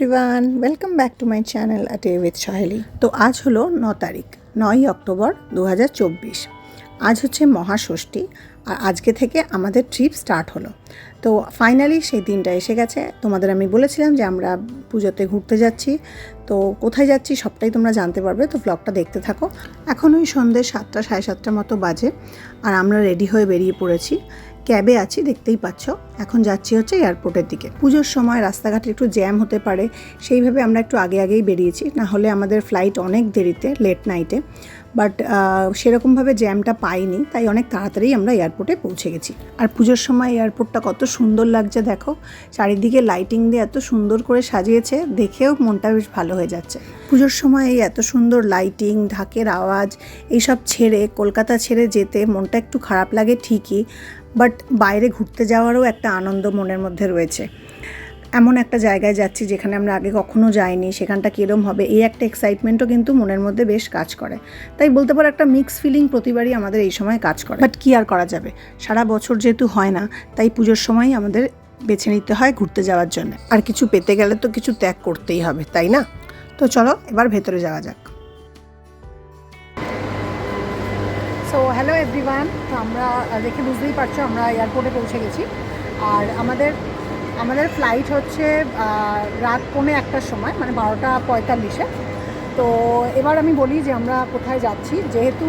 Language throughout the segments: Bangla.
Everyone welcome back to my channel at a with Saheli তো আজ হলো ন তারিখ, নয়ই অক্টোবর দু হাজার চব্বিশ। আজ হচ্ছে মহাষষ্ঠী, আর আজকে থেকে আমাদের ট্রিপ স্টার্ট হলো। তো ফাইনালি সেই দিনটা এসে গেছে। তোমাদের আমি বলেছিলাম যে আমরা পুজোতে ঘুরতে যাচ্ছি। তো কোথায় যাচ্ছি সবটাই তোমরা জানতে পারবে, তো ব্লগটা দেখতে থাকো। এখন ওই সন্ধ্যে সাতটা, সাড়ে সাতটার মতো বাজে, আর আমরা রেডি হয়ে বেরিয়ে পড়েছি। ক্যাবে আছি, দেখতেই পাচ্ছ। এখন যাচ্ছি হচ্ছে এয়ারপোর্টের দিকে। পুজোর সময় রাস্তাঘাটে একটু জ্যাম হতে পারে, সেইভাবে আমরা একটু আগে আগেই বেরিয়েছি। না হলে আমাদের ফ্লাইট অনেক দেরিতে লেট নাইটে বাট সেরকমভাবে জ্যামটা পাইনি, তাই অনেক তাড়াতাড়ি আমরা এয়ারপোর্টে পৌঁছে গেছি। আর পুজোর সময় এয়ারপোর্টটা কত সুন্দর লাগছে, দেখো। চারিদিকে লাইটিং দিয়ে এত সুন্দর করে সাজিয়েছে, দেখেও মনটা বেশ ভালো হয়ে যাচ্ছে। পুজোর সময় এই এত সুন্দর লাইটিং ঢাকের আওয়াজ, এইসব ছেড়ে, কলকাতা ছেড়ে যেতে মনটা একটু খারাপ লাগে ঠিকই। বাট বাইরে ঘুরতে যাওয়ারও একটা আনন্দ মনের মধ্যে রয়েছে। এমন একটা জায়গায় যাচ্ছি যেখানে আমরা আগে কখনো যাইনি, সেখানটা কীরম হবে, এই একটা এক্সাইটমেন্টও কিন্তু মনের মধ্যে বেশ কাজ করে। তাই বলতে পারো একটা মিক্স ফিলিং প্রতিবারই আমাদের এই সময় কাজ করে। বাট কী আর করা যাবে? সারা বছর যেহেতু হয় না, তাই পুজোর সময়ই আমাদের বেছে নিতে হয় ঘুরতে যাওয়ার জন্য। আর কিছু পেতে গেলে তো কিছু ত্যাগ করতেই হবে, তাই না? তো চলো এবার ভেতরে যাওয়া যাক। সো হ্যালো এভরিওয়ান আমরা দেখে বুঝতেই পারছ, আমরা এয়ারপোর্টে পৌঁছে গেছি। আর আমাদের আমাদের ফ্লাইট হচ্ছে রাত পৌনে একটার সময় মানে বারোটা পঁয়তাল্লিশে। তো এবার আমি বলি যে আমরা কোথায় যাচ্ছি। যেহেতু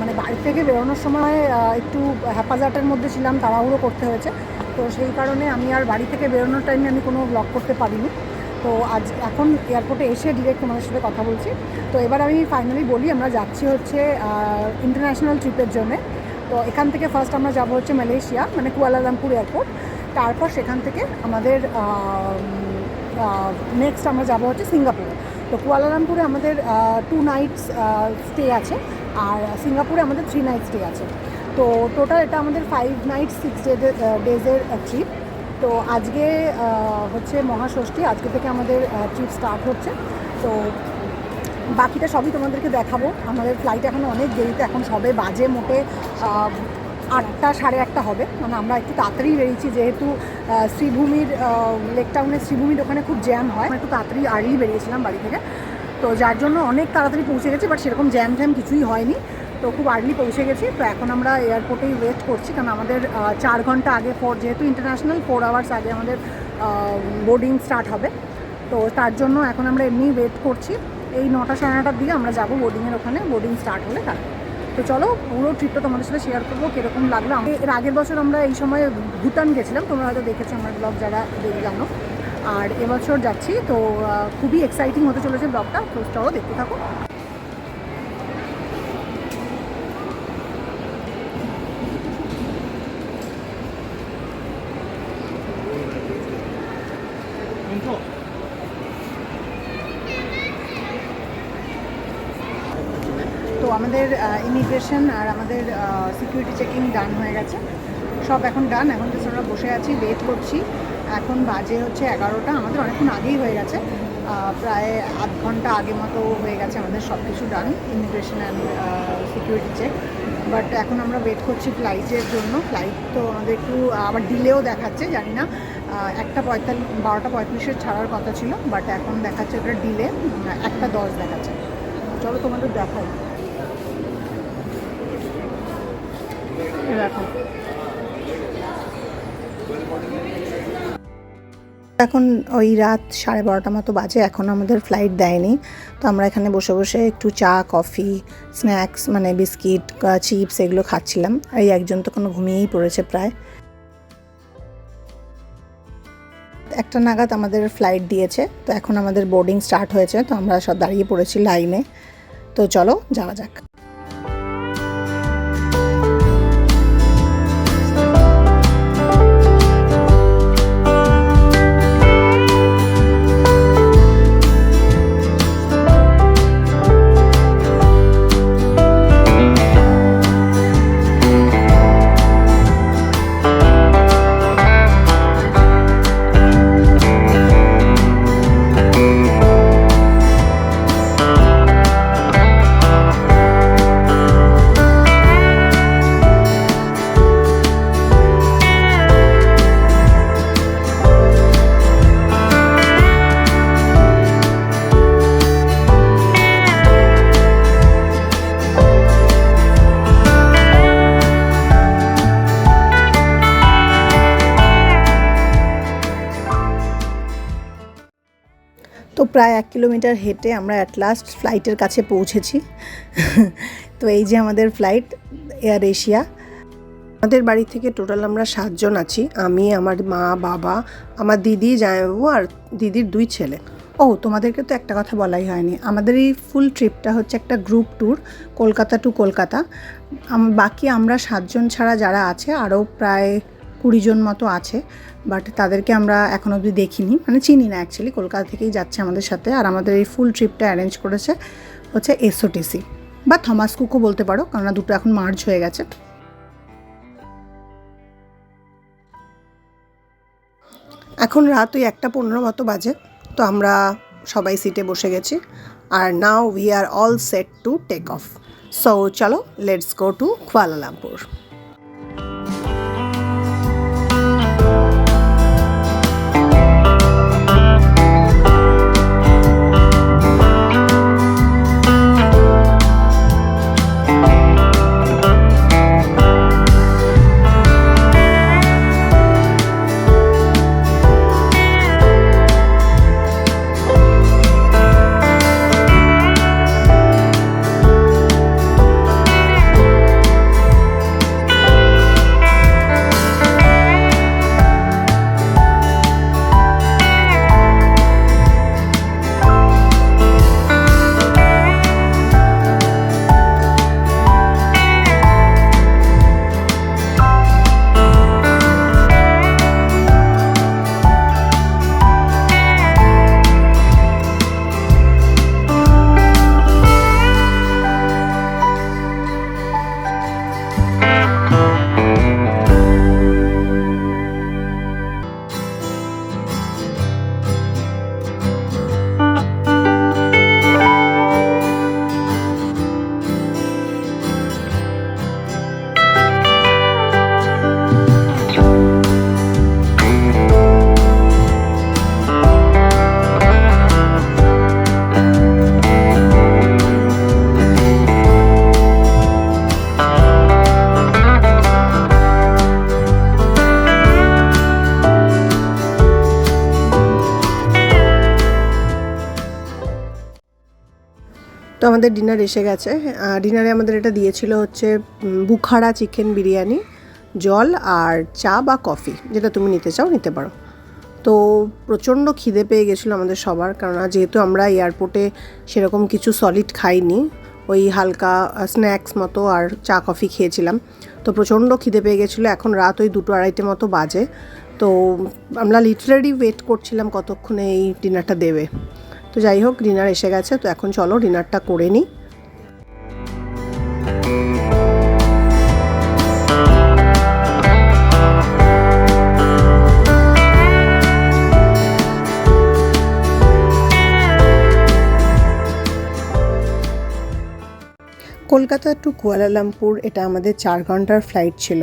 মানে বাড়ি থেকে বেরোনোর সময় একটু হ্যাপাজাটের মধ্যে ছিলাম, তাড়াহুড়ো করতে হয়েছে। তো সেই কারণে আমি আর বাড়ি থেকে বেরোনোর টাইমে আমি কোনো ব্লগ করতে পারিনি। তো আজ এখন এয়ারপোর্টে এসে ডিরেক্ট তোমাদের সাথে কথা বলছি। তো এবার আমি ফাইনালি বলি, আমরা যাচ্ছি হচ্ছে ইন্টারন্যাশনাল ট্রিপের জন্যে। তো এখান থেকে ফার্স্ট আমরা যাব হচ্ছে মালয়েশিয়া মানে কুয়ালালামপুর এয়ারপোর্ট। তারপর সেখান থেকে আমাদের নেক্সট আমরা যাব হচ্ছে সিঙ্গাপুরে। তো কুয়ালালামপুরে আমাদের টু নাইটস স্টে আছে আর সিঙ্গাপুরে আমাদের থ্রি নাইট স্টে আছে। তো টোটাল এটা আমাদের ফাইভ নাইট সিক্স ডেজের ট্রিপ তো আজকে হচ্ছে মহাষষ্ঠী, আজকে থেকে আমাদের ট্রিপ স্টার্ট হচ্ছে। তো বাকিটা সবই তোমাদেরকে দেখাবো। আমাদের ফ্লাইট এখন অনেক দেরিতে, এখন সবে বাজে মোটে আটটা, সাড়ে আটটা হবে। মানে আমরা একটু তাড়াতাড়ি বেরিয়েছি, যেহেতু শ্রীভূমির লেক টাউনের শ্রীভূমির ওখানে খুব জ্যাম হয়। একটু তাড়াতাড়ি আর্লি বেরিয়েছিলাম বাড়ি থেকে। তো যার জন্য অনেক তাড়াতাড়ি পৌঁছে গেছে বাট সেরকম জ্যাম জ্যাম কিছুই হয়নি। তো খুব আর্লি পৌঁছে গেছি। তো এখন আমরা এয়ারপোর্টেই ওয়েট করছি। কারণ আমাদের চার ঘণ্টা আগে ফোর যেহেতু ইন্টারন্যাশনাল ফোর আওয়ার্স আগে আমাদের বোর্ডিং স্টার্ট হবে। তো তার জন্য এখন আমরা এমনি ওয়েট করছি। এই নটা সাড়ে নটার দিকে আমরা যাব বোর্ডিংয়ের ওখানে। বোর্ডিং স্টার্ট হলে তারপর তো চলো, পুরো ট্রিপটা তোমাদের সাথে শেয়ার করব, কীরকম লাগল। এর আগের বছর আমরা এই সময় ভুটান গেছিলাম। তোমরা হয়তো দেখেছ আমার ব্লগ যারা জানো আর এবছর যাচ্ছি। তো খুবই এক্সাইটিং হতে চলেছে ব্লগটা তো চলো দেখতে থাকো। আমাদের ইমিগ্রেশন আর আমাদের সিকিউরিটি চেকিং ডান হয়ে গেছে। সব এখন ডান এখন জাস্ট আমরা বসে আছি ওয়েট করছি। এখন বাজে হচ্ছে এগারোটা, আমাদের অনেকক্ষণ আগেই হয়ে গেছে। প্রায় আধ ঘণ্টা আগে মতো হয়ে গেছে আমাদের সব কিছু done immigration and security check but এখন আমরা ওয়েট করছি ফ্লাইটের জন্য। ফ্লাইট তো আমাদের একটু, আবার ডিলেও দেখাচ্ছে, জানি না। একটা পঁয়তাল্লিশ বারোটা পঁয়ত্রিশের ছাড়ার কথা ছিল বাট এখন দেখাচ্ছে ওটা ডিলে একটা দশ দেখাচ্ছে। চলো তোমাদের দেখাই। এখন ওই রাত সাড়ে বারোটা মতো বাজে, এখন আমাদের ফ্লাইট দেয়নি। তো আমরা এখানে বসে বসে একটু চা কফি স্ন্যাক্স মানে বিস্কিট চিপস এগুলো খাচ্ছিলাম। এই একজন তো কোনো ঘুমিয়েই পড়েছে প্রায়। একটা নাগাদ আমাদের ফ্লাইট দিয়েছে, তো এখন আমাদের বোর্ডিং স্টার্ট হয়েছে, তো আমরা সব দাঁড়িয়ে পড়েছি লাইনে তো চলো, যাওয়া যাক। প্রায় এক কিলোমিটার হেঁটে আমরা অ্যাট লাস্ট ফ্লাইটের কাছে পৌঁছেছি। তো এই যে আমাদের ফ্লাইট এয়ার এশিয়া আমাদের বাড়ি থেকে টোটাল আমরা সাতজন আছি। আমি, আমার মা, বাবা, আমার দিদি, জামাইবাবু আর দিদির দুই ছেলে। ও, তোমাদেরকে তো একটা কথা বলাই হয়নি। আমাদের এই ফুল ট্রিপটা হচ্ছে একটা group tour Kolkata to Kolkata. বাকি আমরা সাতজন ছাড়া যারা আছে, আরও প্রায় কুড়ি জন মতো আছে বাট তাদেরকে আমরা এখন অবধি দেখিনি। মানে চিনি না অ্যাকচুয়ালি কলকাতা থেকেই যাচ্ছে আমাদের সাথে, আর আমাদের এই ফুল ট্রিপটা অ্যারেঞ্জ করেছে হচ্ছে এসওটিসি বা থমাস কুকও বলতে পারো, কেননা দুটো এখন মার্চ হয়ে গেছে। এখন রাত ওই একটা পনেরো মতো বাজে, তো আমরা সবাই সিটে বসে গেছি, আর now we are all set to take off so চলো let's go to Kuala Lumpur তো আমাদের ডিনার এসে গেছে। ডিনারে আমাদের এটা দিয়েছিল হচ্ছে বুখারা চিকেন বিরিয়ানি, জল আর চা বা কফি যেটা তুমি নিতে চাও, নিতে পারো। তো প্রচণ্ড খিদে পেয়ে গেছিল আমাদের সবার কারণ যেহেতু আমরা এয়ারপোর্টে সেরকম কিছু সলিড খাইনি, ওই হালকা স্ন্যাক্স মতো আর চা কফি খেয়েছিলাম। তো প্রচণ্ড খিদে পেয়ে গেছিল, এখন রাত ওই দুটো আড়াইটে মতো বাজে। তো আমরা লিটারারি ওয়েট করছিলাম কতক্ষণে এই ডিনারটা দেবে। তো যাই হোক, ডিনার এসে গেছে, তো এখন চলো ডিনারটা করে নিই। কলকাতা টু কুয়ালালামপুর, এটা আমাদের চার ঘণ্টার ফ্লাইট ছিল।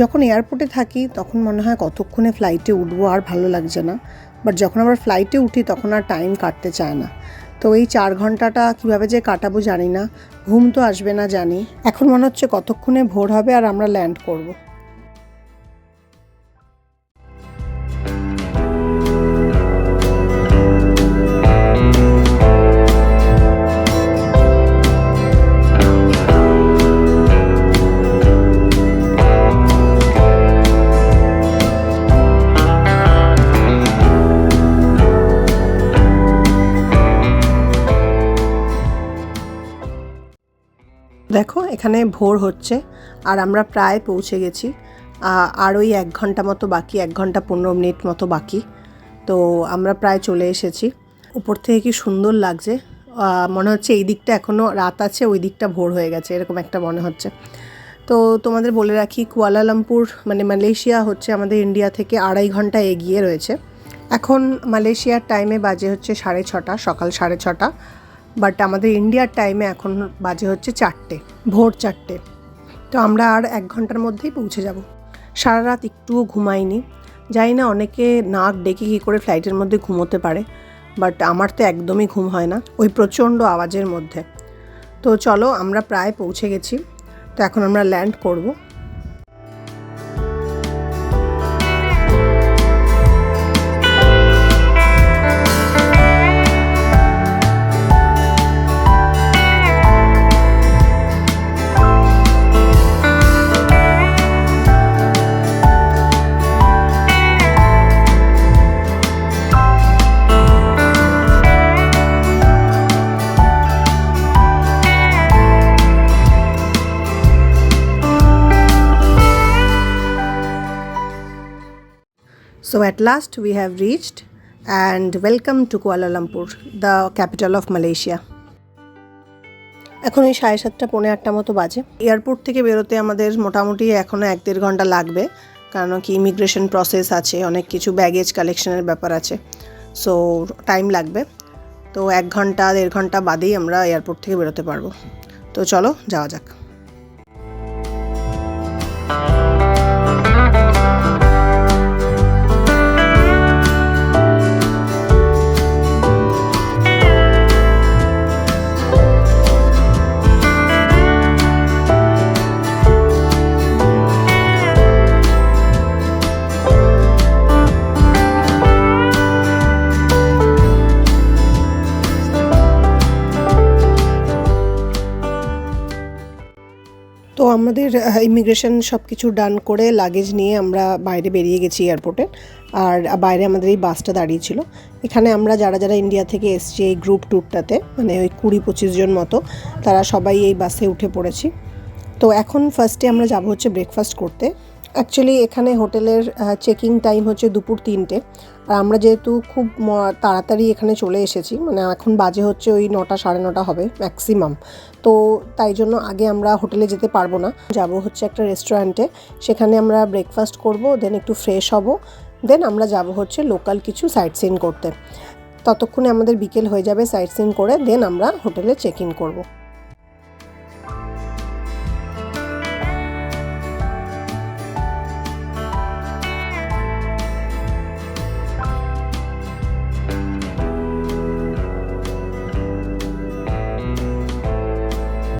যখন এয়ারপোর্টে থাকি, তখন মনে হয় কতক্ষণে ফ্লাইটে উঠবো আর ভালো লাগছে না। বাট যখন আমরা ফ্লাইটে উঠি, তখন আর টাইম কাটতে চায় না। তো এই চার ঘন্টাটা কীভাবে যে কাটাবো জানি না। ঘুম তো আসবে না জানি। এখন মনে হচ্ছে কতক্ষণে ভোর হবে আর আমরা ল্যান্ড করব। এখানে ভোর হচ্ছে আর আমরা প্রায় পৌঁছে গেছি। আর ওই এক ঘণ্টা মতো বাকি, এক ঘণ্টা পনেরো মিনিট মতো বাকি। তো আমরা প্রায় চলে এসেছি। উপর থেকে কি সুন্দর লাগছে। মনে হচ্ছে এই দিকটা এখনও রাত আছে, ওই দিকটা ভোর হয়ে গেছে, এরকম একটা মনে হচ্ছে। তো তোমাদের বলে রাখি কুয়ালালামপুর মানে মালয়েশিয়া হচ্ছে আমাদের ইন্ডিয়া থেকে আড়াই ঘণ্টা এগিয়ে রয়েছে। এখন মালয়েশিয়ার টাইমে বাজে হচ্ছে সাড়ে ছটা, সকাল সাড়ে ছটা। বাট আমাদের ইন্ডিয়ার টাইমে এখন বাজে হচ্ছে চারটে, ভোর চারটে। তো আমরা আর এক ঘণ্টার মধ্যেই পৌঁছে যাব। সারা রাত একটুও ঘুমাইনি। জানি না অনেকে নাক ডেকে কী করে ফ্লাইটের মধ্যে ঘুমোতে পারে, বাট আমার তো একদমই ঘুম হয় না, ওই প্রচণ্ড আওয়াজের মধ্যে। তো চলো আমরা প্রায় পৌঁছে গেছি। তো এখন আমরা ল্যান্ড করব। At last we have reached and welcome to Kuala Lumpur, the capital of Malaysia. এখন এই সাড়ে সাতটা পৌনে আটটা মতো বাজে। এয়ারপোর্ট থেকে বেরোতে আমাদের মোটামুটি এখনও এক দেড় ঘণ্টা লাগবে কারণ কি ইমিগ্রেশন প্রসেস আছে অনেক কিছু ব্যাগেজ কালেকশনের ব্যাপার আছে। সো টাইম লাগবে। তো এক ঘণ্টা দেড় ঘণ্টা বাদেই আমরা এয়ারপোর্ট থেকে বেরোতে পারব। তো চলো যাওয়া যাক। আমাদের ইমিগ্রেশন সব কিছু ডান করে লাগেজ নিয়ে আমরা বাইরে বেরিয়ে গেছি এয়ারপোর্টে আর বাইরে আমাদের এই বাসটা দাঁড়িয়েছিল এখানে আমরা যারা যারা ইন্ডিয়া থেকে এসছি এই গ্রুপ ট্যুরটাতে মানে ওই কুড়ি পঁচিশ জন মতো, তারা সবাই এই বাসে উঠে পড়েছি। তো এখন ফার্স্টে আমরা যাব হচ্ছে ব্রেকফাস্ট করতে। অ্যাকচুয়ালি এখানে হোটেলের চেকিং টাইম হচ্ছে দুপুর তিনটে। আর আমরা যেহেতু খুব তাড়াতাড়ি এখানে চলে এসেছি মানে এখন বাজে হচ্ছে ওই নটা, সাড়ে নটা হবে ম্যাক্সিমাম তো তাই জন্য আগে আমরা হোটেলে যেতে পারব না। যাব হচ্ছে একটা রেস্টুরেন্টে সেখানে আমরা ব্রেকফাস্ট করব দেন একটু ফ্রেশ হব দেন আমরা যাব হচ্ছে লোকাল কিছু সাইট সিন করতে। ততক্ষণে আমাদের বিকেল হয়ে যাবে সাইট সিন করে দেন আমরা হোটেলে চেক ইন করব।